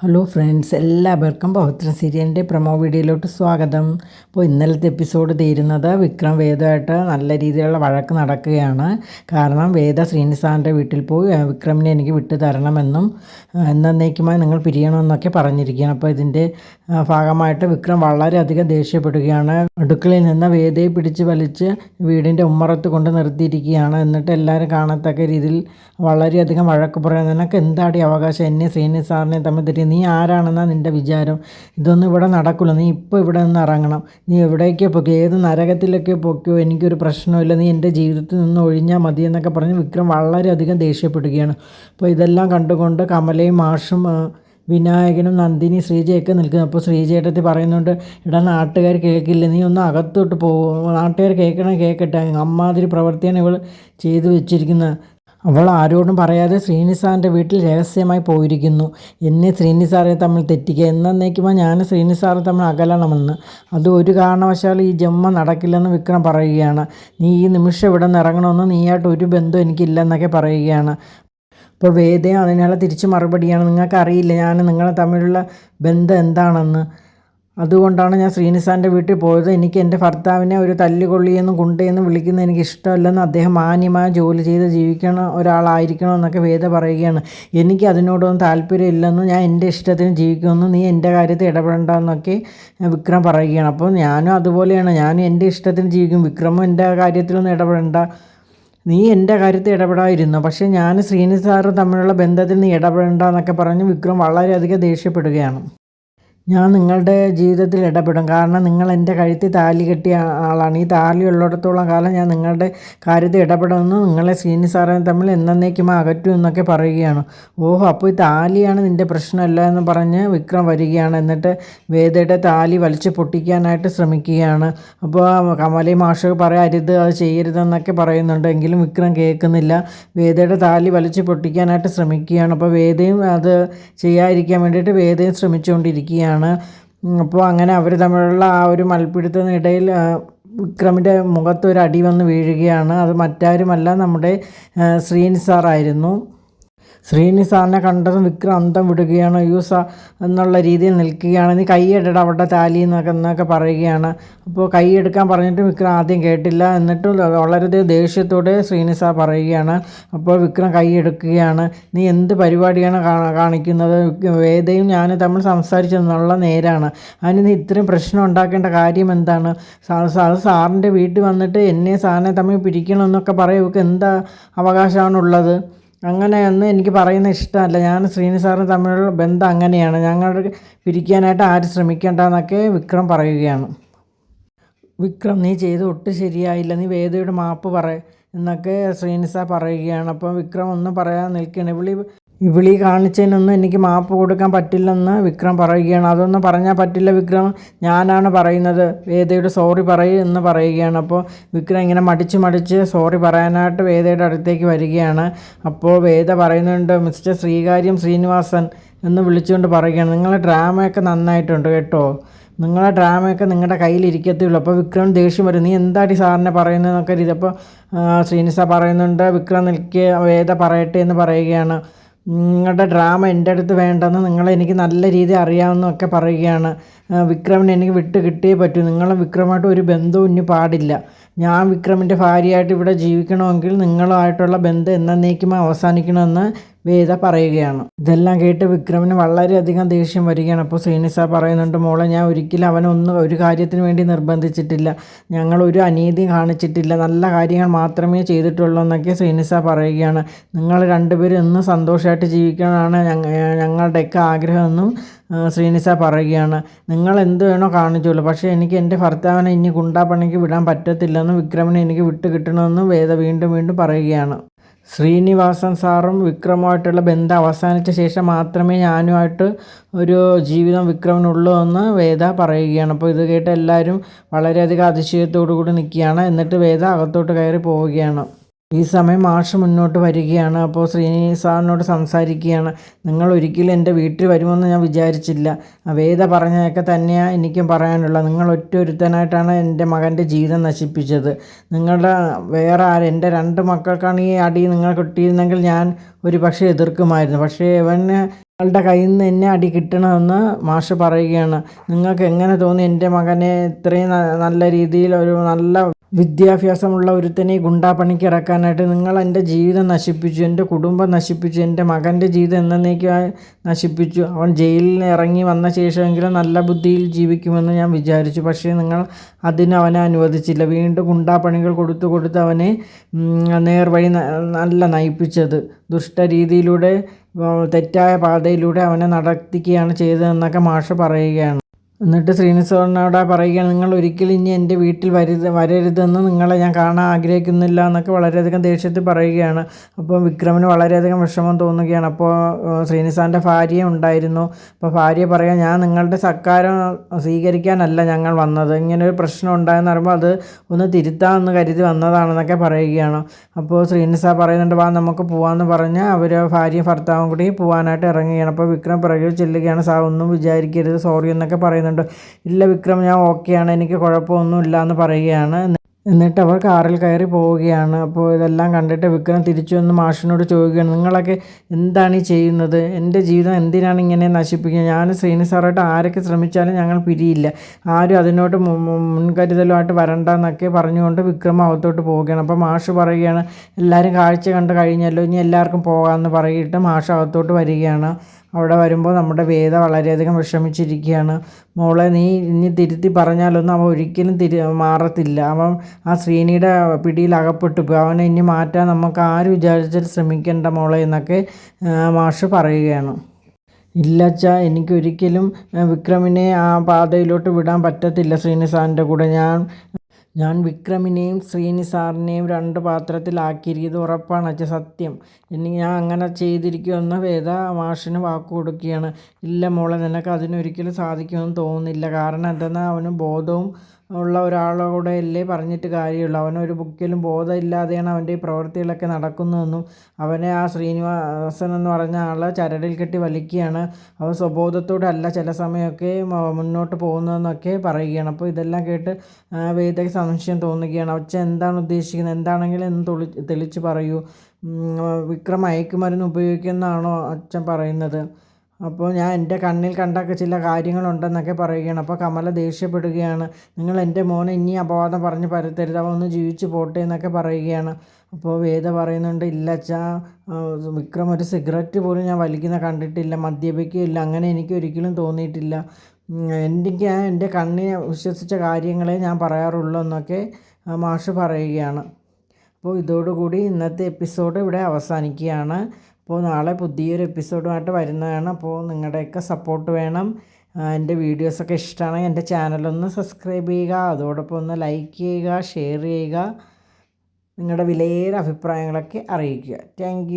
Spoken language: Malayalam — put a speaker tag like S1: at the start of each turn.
S1: ഹലോ ഫ്രണ്ട്സ് എല്ലാവർക്കും പവിത്ര സീരിയലിന്റെ പ്രൊമോ വീഡിയോയിലോട്ട് സ്വാഗതം. അപ്പോൾ ഇന്നലത്തെ എപ്പിസോഡ് തീരുന്നത് വിക്രം വേദമായിട്ട് നല്ല രീതിയിലുള്ള വഴക്ക് നടക്കുകയാണ്. കാരണം വേദ ശ്രീനിസാറിന്റെ വീട്ടിൽ പോയി വിക്രമിനെ എനിക്ക് വിട്ടു തരണമെന്നും എന്നേക്കുമായി നിങ്ങൾ പിരിയണമെന്നൊക്കെ പറഞ്ഞിരിക്കുകയാണ്. അപ്പോൾ ഇതിന്റെ ഭാഗമായിട്ട് വിക്രം വളരെയധികം ദേഷ്യപ്പെടുകയാണ്. അടുക്കളയിൽ നിന്ന് വേദയെ പിടിച്ച് വലിച്ച് വീടിന്റെ ഉമ്മറത്ത് കൊണ്ട് നിർത്തിയിരിക്കുകയാണ്. എന്നിട്ട് എല്ലാവരും കാണത്തക്ക രീതിയിൽ വളരെയധികം വഴക്ക് പറയുന്നതിനൊക്കെ എന്താടി അവകാശം? എന്നെ ശ്രീനിസാറിനെ തമ്മിൽ തെറ്റി നീ ആരാണെന്നാണ് നിന്റെ വിചാരം? ഇതൊന്നും ഇവിടെ നടക്കില്ല നീ ഇപ്പോൾ ഇവിടെ നിന്ന് ഇറങ്ങണം. നീ എവിടേക്കോ പൊക്കോ? ഏത് നരകത്തിലൊക്കെ പൊക്കോ? എനിക്കൊരു പ്രശ്നമില്ല നീ എന്റെ ജീവിതത്തിൽ നിന്ന് ഒഴിഞ്ഞാൽ മതി എന്നൊക്കെ പറഞ്ഞ് വിക്രം വളരെയധികം ദേഷ്യപ്പെടുകയാണ്. അപ്പോൾ ഇതെല്ലാം കണ്ടുകൊണ്ട് കമലയും മാഷും വിനായകനും നന്ദിനി ശ്രീജയൊക്കെ നിൽക്കുന്നു. അപ്പോൾ ശ്രീജയേട്ടത്തി പറയുന്നുണ്ട് ഇട നാട്ടുകാർ കേൾക്കില്ല? നീ ഒന്ന് അകത്തോട്ട് പോകും നാട്ടുകാർ കേൾക്കണേ കേൾക്കട്ടെ. അമ്മാതിരി പ്രവൃത്തിയാണ് ഇവൾ ചെയ്തു വെച്ചിരിക്കുന്നത്. അവൾ ആരോടും പറയാതെ ശ്രീനിസാറിന്റെ വീട്ടിൽ രഹസ്യമായി പോയിരിക്കുന്നു. എന്നെ ശ്രീനിസാറെ തമ്മിൽ തെറ്റിക്കുക എന്നേക്കുമ്പോൾ ഞാൻ ശ്രീനിസാറെ തമ്മിൽ അകലണമെന്ന്. അത് ഒരു കാരണവശാലും ഈ ജമ്മ നടക്കില്ലെന്ന് വിക്രം പറയുകയാണ്. നീ ഈ നിമിഷം ഇവിടെ നിന്ന് ഇറങ്ങണമെന്ന് നീയായിട്ട് ഒരു ബന്ധം എനിക്കില്ലെന്നൊക്കെ പറയുകയാണ്. അപ്പോൾ വേദയും അതിനുള്ള തിരിച്ചു മറുപടിയാണ്. നിങ്ങൾക്കറിയില്ല ഞാൻ നിങ്ങളെ തമ്മിലുള്ള ബന്ധം എന്താണെന്ന്. അതുകൊണ്ടാണ് ഞാൻ ശ്രീനിസാറിന്റെ വീട്ടിൽ പോയത്. എനിക്ക് എന്റെ ഭർത്താവിനെ ഒരു തല്ലുകൊള്ളിയെന്നും കുണ്ടയെന്നും വിളിക്കുന്ന എനിക്ക് ഇഷ്ടമല്ലെന്ന് അദ്ദേഹം മാന്യമായ ജോലി ചെയ്ത് ജീവിക്കണ ഒരാളായിരിക്കണം എന്നൊക്കെ വേദ പറയുകയാണ്. എനിക്ക് അതിനോടൊന്നും താല്പര്യമില്ലെന്നും ഞാൻ എന്റെ ഇഷ്ടത്തിന് ജീവിക്കുമെന്നും നീ എന്റെ കാര്യത്തിൽ ഇടപെടണ്ടെന്നൊക്കെ വിക്രം പറയുകയാണ്. അപ്പോൾ ഞാനും അതുപോലെയാണ്. ഞാനും എന്റെ ഇഷ്ടത്തിന് ജീവിക്കും. വിക്രമും എന്റെ കാര്യത്തിലൊന്നും ഇടപെടണ്ട. നീ എന്റെ കാര്യത്തിൽ ഇടപെടാതിരുന്നു. പക്ഷേ ഞാൻ ശ്രീനിസാറും തമ്മിലുള്ള ബന്ധത്തിൽ നീ ഇടപെടണ്ട എന്നൊക്കെ പറഞ്ഞ് വിക്രം വളരെയധികം ദേഷ്യപ്പെടുകയാണ്. ഞാൻ നിങ്ങളുടെ ജീവിതത്തിൽ ഇടപെടും. കാരണം നിങ്ങൾ എന്റെ കഴുത്തിൽ താലി കെട്ടിയ ആളാണ്. ഈ താലി ഉള്ളിടത്തോളം കാലം ഞാൻ നിങ്ങളുടെ കാര്യത്തിൽ ഇടപെടുമെന്ന് നിങ്ങളെ ശ്രീനി സാറേ തമ്മിൽ എന്നേക്കും അകറ്റും എന്നൊക്കെ പറയുകയാണ്. ഓഹോ അപ്പോൾ ഈ താലിയാണ് നിന്റെ പ്രശ്നമല്ല എന്ന് പറഞ്ഞ് വിക്രം വരികയാണ്. എന്നിട്ട് വേദയുടെ താലി വലിച്ചു പൊട്ടിക്കാനായിട്ട് ശ്രമിക്കുകയാണ്. അപ്പോൾ കമലി മാഷ് പറയരുത് അത് ചെയ്യരുതെന്നൊക്കെ പറയുന്നുണ്ട്. എങ്കിലും വിക്രം കേൾക്കുന്നില്ല. വേദയുടെ താലി വലിച്ചു പൊട്ടിക്കാനായിട്ട് ശ്രമിക്കുകയാണ്. അപ്പോൾ വേദയും അത് ചെയ്യാതിരിക്കാൻ വേണ്ടിയിട്ട് വേദയും ശ്രമിച്ചുകൊണ്ടിരിക്കുകയാണ്. ഉം, അപ്പോൾ അങ്ങനെ അവർ തമ്മിലുള്ള ആ ഒരു മൽപ്പിടുത്തത്തിനിടയിൽ വിക്രമിന്റെ മുഖത്ത് ഒരു അടി വന്ന് വീഴുകയാണ്. അത് മറ്റാരുമല്ല നമ്മുടെ ശ്രീനി സാറായിരുന്നു. ശ്രീനി സാറിനെ കണ്ടതും വിക്രം അന്തം വിടുകയാണ് അയ്യോ സാ എന്നുള്ള രീതിയിൽ നിൽക്കുകയാണ്. നീ കൈയെടട അവിടെ താലി എന്നൊക്കെ എന്നൊക്കെ പറയുകയാണ്. അപ്പോൾ കൈ എടുക്കാൻ പറഞ്ഞിട്ട് വിക്രം ആദ്യം കേട്ടില്ല. എന്നിട്ടും വളരെ ദേഷ്യത്തോടെ ശ്രീനി സാർ പറയുകയാണ്. അപ്പോൾ വിക്രം കൈ എടുക്കുകയാണ് നീ എന്ത് പരിപാടിയാണ് കാണിക്കുന്നത്? വേദയും ഞാനും തമ്മിൽ സംസാരിച്ചെന്നുള്ള നേരാണ്. അതിന് നീ ഇത്രയും പ്രശ്നം ഉണ്ടാക്കേണ്ട കാര്യം എന്താണ്? സാ- സാ- സാറിന്റെ വീട്ടിൽ വന്നിട്ട് എന്നെ സാറിനെ തമ്മിൽ പിരിക്കണമെന്നൊക്കെ പറയുക എന്താ അവകാശമാണുള്ളത്? അങ്ങനെയൊന്നും എനിക്ക് പറയുന്നത് ഇഷ്ടമല്ല. ഞാൻ ശ്രീനി സാറിന് തമ്മിലുള്ള ബന്ധം അങ്ങനെയാണ്. ഞങ്ങളുടെ പിരിക്കാനായിട്ട് ആരും ശ്രമിക്കേണ്ടെന്നൊക്കെ വിക്രം പറയുകയാണ്. വിക്രം നീ ചെയ്ത് ഒട്ടും ശരിയായില്ല. നീ വേദയുടെ മാപ്പ് പറ എന്നൊക്കെ ശ്രീനിസ പറയുകയാണ്. അപ്പോൾ വിക്രം ഒന്നും പറയാതെ നിൽക്കുകയാണ്. ഇവിളി ഇവിളി കാണിച്ചതിനൊന്നും എനിക്ക് മാപ്പ് കൊടുക്കാൻ പറ്റില്ലെന്ന് വിക്രം പറയുകയാണ്. അതൊന്നും പറഞ്ഞാൽ പറ്റില്ല വിക്രം. ഞാനാണ് പറയുന്നത്. വേദയുടെ സോറി പറയൂ എന്ന് പറയുകയാണ്. അപ്പോൾ വിക്രം ഇങ്ങനെ മടിച്ച് മടിച്ച് സോറി പറയാനായിട്ട് വേദയുടെ അടുത്തേക്ക് വരികയാണ്. അപ്പോൾ വേദ പറയുന്നുണ്ട് മിസ്റ്റർ ശ്രീകാര്യം ശ്രീനിവാസൻ എന്ന് വിളിച്ചുകൊണ്ട് പറയുകയാണ്. നിങ്ങളുടെ ഡ്രാമയൊക്കെ നന്നായിട്ടുണ്ട് കേട്ടോ. നിങ്ങളുടെ ഡ്രാമയൊക്കെ നിങ്ങളുടെ കയ്യിലിരിക്കത്തുള്ളൂ അപ്പോൾ വിക്രം ദേഷ്യം വരും. നീ എന്താടി സാറിനെ പറയുന്നതെന്നൊക്കെ രീതി. അപ്പോൾ ശ്രീനിസ പറയുന്നുണ്ട് വിക്രം നിൽക്കുക വേദ പറയട്ടെ എന്ന് പറയുകയാണ്. നിങ്ങളുടെ ഡ്രാമ എന്റെ അടുത്ത് വേണ്ടെന്ന് നിങ്ങൾ എനിക്ക് നല്ല രീതിയിൽ അറിയാമെന്നൊക്കെ പറയുകയാണ്. വിക്രമിനെ എനിക്ക് വിട്ട് കിട്ടിയേ പറ്റൂ. നിങ്ങളും വിക്രമായിട്ട് ഒരു ബന്ധവും ഇനി പാടില്ല. ഞാൻ വിക്രമിന്റെ ഭാര്യയായിട്ട് ഇവിടെ ജീവിക്കണമെങ്കിൽ നിങ്ങളുമായിട്ടുള്ള ബന്ധം എന്നേക്കും അവസാനിക്കണമെന്ന് വേദ പറയുകയാണ്. ഇതെല്ലാം കേട്ട് വിക്രമിന് വളരെയധികം ദേഷ്യം വരികയാണ്. അപ്പോൾ ശ്രീനിസ പറയുന്നുണ്ട് മോളെ ഞാൻ ഒരിക്കലും അവനൊന്നും ഒരു കാര്യത്തിന് വേണ്ടി നിർബന്ധിച്ചിട്ടില്ല. ഞങ്ങൾ ഒരു അനീതി കാണിച്ചിട്ടില്ല. നല്ല കാര്യങ്ങൾ മാത്രമേ ചെയ്തിട്ടുള്ളൂ എന്നൊക്കെ ശ്രീനിസ പറയുകയാണ്. നിങ്ങൾ രണ്ടുപേരും ഇന്ന് സന്തോഷമായിട്ട് ജീവിക്കണമെന്നാണ് ഞങ്ങ ഞങ്ങളുടെയൊക്കെ ആഗ്രഹമെന്നും ശ്രീനിസ പറയുകയാണ്. നിങ്ങൾ എന്ത് വേണോ കാണിച്ചോളൂ. പക്ഷേ എനിക്ക് എന്റെ ഭർത്താവിനെ ഇനി ഗുണ്ടാപ്പണിക്ക് വിടാൻ പറ്റത്തില്ലെന്നും വിക്രമിനെ എനിക്ക് വിട്ട് കിട്ടണമെന്നും വേദ വീണ്ടും വീണ്ടും പറയുകയാണ്. ശ്രീനിവാസൻ സാറും വിക്രമുമായിട്ടുള്ള ബന്ധം അവസാനിച്ച ശേഷം മാത്രമേ ഞാനുമായിട്ട് ഒരു ജീവിതം വിക്രമിനുള്ളൂ എന്ന് വേദ പറയുകയാണ്. അപ്പോൾ ഇത് കേട്ട് എല്ലാവരും വളരെയധികം അതിശയത്തോടു കൂടി നിൽക്കുകയാണ്. എന്നിട്ട് വേദ അകത്തോട്ട് കയറി പോവുകയാണ്. ഈ സമയം മാഷ് മുന്നോട്ട് വരികയാണ്. അപ്പോൾ ശ്രീനി സാറിനോട് സംസാരിക്കുകയാണ്. നിങ്ങൾ ഒരിക്കലും എന്റെ വീട്ടിൽ വരുമെന്ന് ഞാൻ വിചാരിച്ചില്ല. വേദ പറഞ്ഞതൊക്കെ തന്നെയാണ് എനിക്കും പറയാനുള്ളത്. നിങ്ങൾ ഒറ്റ ഒരുത്തനായിട്ടാണ് എന്റെ മകന്റെ ജീവിതം നശിപ്പിച്ചത്. നിങ്ങളുടെ വേറെ ആര് എന്റെ രണ്ട് മക്കൾക്കാണ് ഈ അടി നിങ്ങൾ കിട്ടിയിരുന്നെങ്കിൽ ഞാൻ ഒരു പക്ഷേ എതിർക്കുമായിരുന്നു. പക്ഷേ ഇവന് നിങ്ങളുടെ കയ്യിൽ നിന്ന് എന്നെ അടി കിട്ടണമെന്ന് മാഷ് പറയുകയാണ്. നിങ്ങൾക്ക് എങ്ങനെ തോന്നി എന്റെ മകനെ ഇത്രയും നല്ല രീതിയിൽ ഒരു നല്ല വിദ്യാഭ്യാസമുള്ള ഒരുത്തനെ ഗുണ്ടാപ്പണിക്ക് ഇറക്കാനായിട്ട് നിങ്ങൾ എന്റെ ജീവിതം നശിപ്പിച്ചു എന്റെ കുടുംബം നശിപ്പിച്ചു എന്റെ മകന്റെ ജീവിതം എന്നേക്കുമായി നശിപ്പിച്ചു. അവൻ ജയിലിൽ ഇറങ്ങി വന്ന ശേഷമെങ്കിലും നല്ല ബുദ്ധിയിൽ ജീവിക്കുമെന്ന് ഞാൻ വിചാരിച്ചു. പക്ഷേ നിങ്ങൾ അതിന് അവനെ അനുവദിച്ചില്ല. വീണ്ടും ഗുണ്ടാപ്പണികൾ കൊടുത്തു കൊടുത്ത് അവനെ നേർവഴി നല്ല നയിപ്പിച്ചത്. ദുഷ്ടരീതിയിലൂടെ തെറ്റായ പാതയിലൂടെ അവനെ നടത്തിക്കുകയാണ് ചെയ്തതെന്നൊക്കെ മാഷ് പറയുകയാണ്. എന്നിട്ട് ശ്രീനിസാറിനോട് പറയുകയാണ് നിങ്ങൾ ഒരിക്കലും ഇനി എന്റെ വീട്ടിൽ വരരുത് വരരുതെന്ന് നിങ്ങളെ ഞാൻ കാണാൻ ആഗ്രഹിക്കുന്നില്ല എന്നൊക്കെ വളരെയധികം ദേഷ്യത്തിൽ പറയുകയാണ്. അപ്പോൾ വിക്രമിന് വളരെയധികം വിഷമം തോന്നുകയാണ്. അപ്പോൾ ശ്രീനിസാറിന്റെ ഭാര്യ ഉണ്ടായിരുന്നു. അപ്പോൾ ഭാര്യ പറയാം ഞാൻ നിങ്ങളുടെ സക്കാരം സ്വീകരിക്കാനല്ല ഞങ്ങൾ വന്നത്. ഇങ്ങനെ ഒരു പ്രശ്നം ഉണ്ടായെന്ന് പറയുമ്പോൾ അത് ഒന്ന് തിരുത്താമെന്ന് കരുതി വന്നതാണെന്നൊക്കെ പറയുകയാണ്. അപ്പോൾ ശ്രീനിസ പറയുന്നുണ്ട് വാ നമുക്ക് പോകാമെന്ന് പറഞ്ഞ് അവർ ഭാര്യയും ഭർത്താവും കൂടി പോകാനായിട്ട് ഇറങ്ങുകയാണ്. അപ്പോൾ വിക്രം പിറകിൽ ചെല്ലുകയാണ് സാർ ഒന്നും വിചാരിക്കരുത് സോറി എന്നൊക്കെ പറയുന്നത് പറയുന്നുണ്ട് ഇല്ല വിക്രം ഞാൻ ഓക്കെയാണ് എനിക്ക് കുഴപ്പമൊന്നുമില്ല എന്ന് പറയുകയാണ്. എന്നിട്ട് അവർ കാറിൽ കയറി പോവുകയാണ്. അപ്പോൾ ഇതെല്ലാം കണ്ടിട്ട് വിക്രം തിരിച്ചു വന്ന് മാഷിനോട് ചോദിക്കുകയാണ് നിങ്ങളൊക്കെ എന്താണ് ഈ ചെയ്യുന്നത്? എന്റെ ജീവിതം എന്തിനാണ് ഇങ്ങനെ നശിപ്പിക്കുക? ഞാൻ ശ്രീനി സാറായിട്ട് ആരൊക്കെ ശ്രമിച്ചാലും ഞങ്ങൾ പിരിയില്ല. ആരും അതിനോട്ട് മുൻകരുതലുമായിട്ട് വരണ്ട എന്നൊക്കെ പറഞ്ഞുകൊണ്ട് വിക്രം അകത്തോട്ട് പോവുകയാണ്. അപ്പോൾ മാഷ് പറയുകയാണ് എല്ലാവരും കാഴ്ച കണ്ട് കഴിഞ്ഞല്ലോ ഇനി എല്ലാവർക്കും പോകാമെന്ന് പറയിട്ട് മാഷ് അകത്തോട്ട് വരികയാണ്. അവിടെ വരുമ്പോൾ നമ്മുടെ വേദ വളരെയധികം വിഷമിച്ചിരിക്കുകയാണ്. മോളെ നീ ഇനി തിരുത്തി പറഞ്ഞാലൊന്നും അവൻ ഒരിക്കലും തിരി മാറത്തില്ല. അവൻ ആ ശ്രീനിയുടെ പിടിയിൽ അകപ്പെട്ടു പോയി. അവനെ ഇനി മാറ്റാൻ നമുക്ക് ആര് വിചാരിച്ചാൽ ശ്രമിക്കേണ്ട മോളെ എന്നൊക്കെ മാഷ് പറയുകയാണ്. ഇല്ലച്ച എനിക്കൊരിക്കലും വിക്രമിനെ ആ പാതയിലോട്ട് വിടാൻ പറ്റത്തില്ല ശ്രീനിസാറിന്റെ കൂടെ. ഞാൻ ഞാൻ വിക്രമിനെയും ശ്രീനിസാറിനെയും രണ്ട് പാത്രത്തിലാക്കിയിരിക്കുന്നത് ഉറപ്പാണ് അച്ഛ സത്യം. ഇനി ഞാൻ അങ്ങനെ ചെയ്തിരിക്കുമെന്ന് വേദ മാഷിന് വാക്ക് കൊടുക്കുകയാണ്. ഇല്ല മോളെ നിനക്ക് അതിനൊരിക്കലും സാധിക്കുമെന്ന് തോന്നുന്നില്ല. കാരണം എന്തെന്നാൽ അവന് ബോധവും ഉള്ള ഒരാളോടെ അല്ലേ പറഞ്ഞിട്ട് കാര്യമുള്ളൂ. അവനൊരു ബുക്കിലും ബോധമില്ലാതെയാണ് അവന്റെ ഈ പ്രവൃത്തികളൊക്കെ നടക്കുന്നതെന്നും അവനെ ആ ശ്രീനിവാസൻ എന്ന് പറഞ്ഞ ആൾ ചരടിൽ കെട്ടി വലിക്കുകയാണ്. അവൻ സ്വബോധത്തോടെ അല്ല ചില സമയമൊക്കെ മുന്നോട്ട് പോകുന്നതെന്നൊക്കെ പറയുകയാണ്. അപ്പോൾ ഇതെല്ലാം കേട്ട് വേദയ്ക്ക് സംശയം തോന്നുകയാണ്. അച്ഛൻ എന്താണ് ഉദ്ദേശിക്കുന്നത്? എന്താണെങ്കിലും എന്ന് തൊളി തെളിച്ച് പറയൂ. വിക്രം മയക്കുമരുന്ന് ഉപയോഗിക്കുന്നതാണോ അച്ഛൻ പറയുന്നത്? അപ്പോൾ ഞാൻ എന്റെ കണ്ണിൽ കണ്ട ചില കാര്യങ്ങളുണ്ടെന്നൊക്കെ പറയുകയാണ്. അപ്പോൾ കമല ദേഷ്യപ്പെടുകയാണ്. നിങ്ങൾ എന്റെ മോനെ ഇനി അപവാദം പറഞ്ഞ് പരത്തരുത്. അവൻ ഒന്ന് ജീവിച്ച് പോട്ടെ എന്നൊക്കെ പറയുകയാണ്. അപ്പോൾ വേദ പറയുന്നുണ്ട് ഇല്ല അച്ഛാ വിക്രം ഒരു സിഗരറ്റ് പോലും ഞാൻ വലിക്കുന്ന കണ്ടിട്ടില്ല. മദ്യപിക്കുകയില്ല. അങ്ങനെ എനിക്ക് ഒരിക്കലും തോന്നിയിട്ടില്ല. എനിക്ക് എന്റെ കണ്ണിനെ വിശ്വസിച്ച കാര്യങ്ങളെ ഞാൻ പറയാറുള്ളൂ എന്നൊക്കെ മാഷ് പറയുകയാണ്. അപ്പോൾ ഇതോടുകൂടി ഇന്നത്തെ എപ്പിസോഡ് ഇവിടെ അവസാനിക്കുകയാണ്. അപ്പോൾ നാളെ പുതിയൊരു എപ്പിസോഡുമായിട്ട് വരുന്നതാണ്. അപ്പോൾ നിങ്ങളുടെയൊക്കെ സപ്പോർട്ട് വേണം. എന്റെ വീഡിയോസൊക്കെ ഇഷ്ടമാണെങ്കിൽ എന്റെ ചാനലൊന്ന് സബ്സ്ക്രൈബ് ചെയ്യുക. അതോടൊപ്പം ഒന്ന് ലൈക്ക് ചെയ്യുക ഷെയർ ചെയ്യുക. നിങ്ങളുടെ വിലയേറെ അഭിപ്രായങ്ങളൊക്കെ അറിയിക്കുക. താങ്ക്